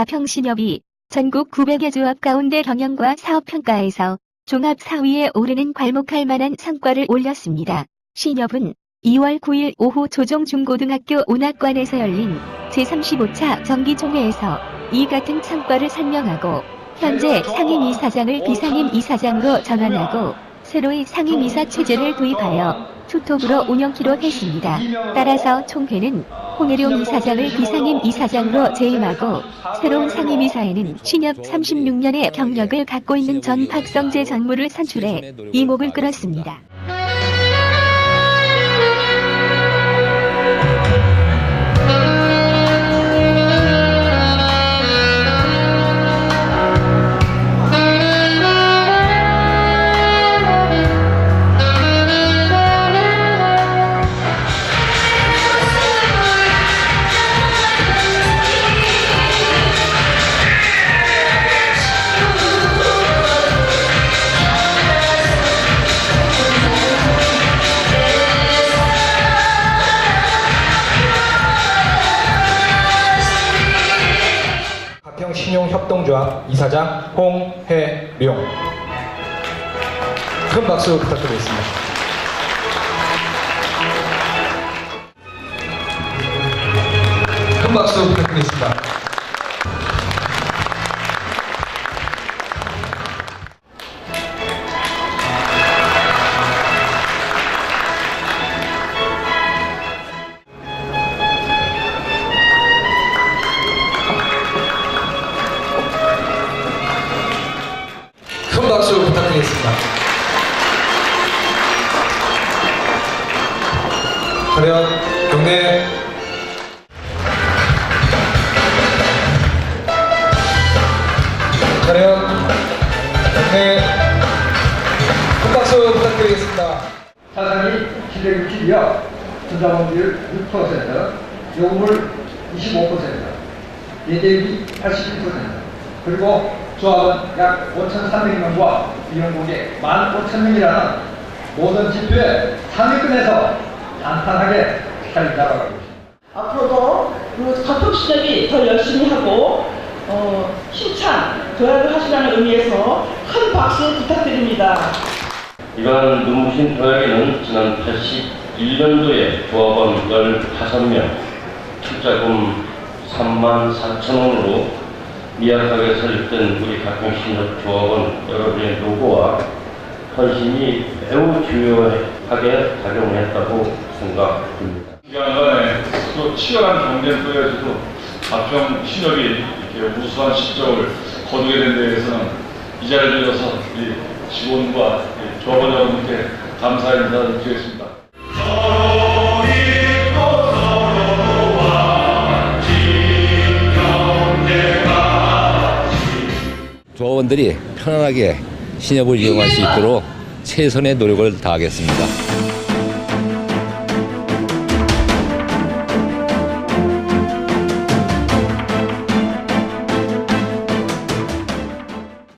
가평신협이 전국 900여 조합 가운데 경영과 사업평가에서 종합 4위에 오르는 괄목할 만한 성과를 올렸습니다. 신협은 2월 9일 오후 조정중고등학교 온학관에서 열린 제35차 정기총회에서 이 같은 성과를 설명하고 현재 상임 이사장을 비상임 이사장으로 전환하고 새로이 상임 이사 체제를 도입하여 투톱으로 운영키로 했습니다. 따라서 총회는 홍혜룡 이사장을 비상임 이사장으로 재임하고 새로운 상임 이사에는 신협 36년의 경력을 갖고 있는 전 박성재 전무를 선출해 이목을 끌었습니다. 가평 신용협동조합 이사장 홍혜룡 큰 박수 부탁드리겠습니다. 큰 박수 부탁드리겠습니다. 부탁드리겠습니다. 차렷 경례 차렷 경례 큰 박수 부탁드리겠습니다. 사상이 760이요. 분자본비율 6%, 요금을 25%, 예대율이 81%, 그리고 조합은 약 5,300명과 비용고객 15,000명이라는 모든 지표에 상위권에서 단단하게 잘 나가고 있습니다. 앞으로도 그 가평 시장이 더 열심히 하고 어, 힘찬 조합을 하시라는 의미에서 큰 박수 부탁드립니다. 이러한 눈부신 도약에는 지난 81년도에 조합원 15명, 투자금 3만 4천 원으로 미약하게 설립된 우리 가평신협 조합원 여러분의 노고와 헌신이 매우 중요하게 작용했다고 생각됩니다. 기간간에 또 치열한 경쟁 속에서도 가평 신협이 이렇게 우수한 실적을 거두게 된데 대해서는 이 자리를 빌어서 우리 직원과 이 조합원 여러분께 감사 인사를 드리겠습니다. 조합원들이 편안하게 신협을 이용할 수 있도록 최선의 노력을 다하겠습니다.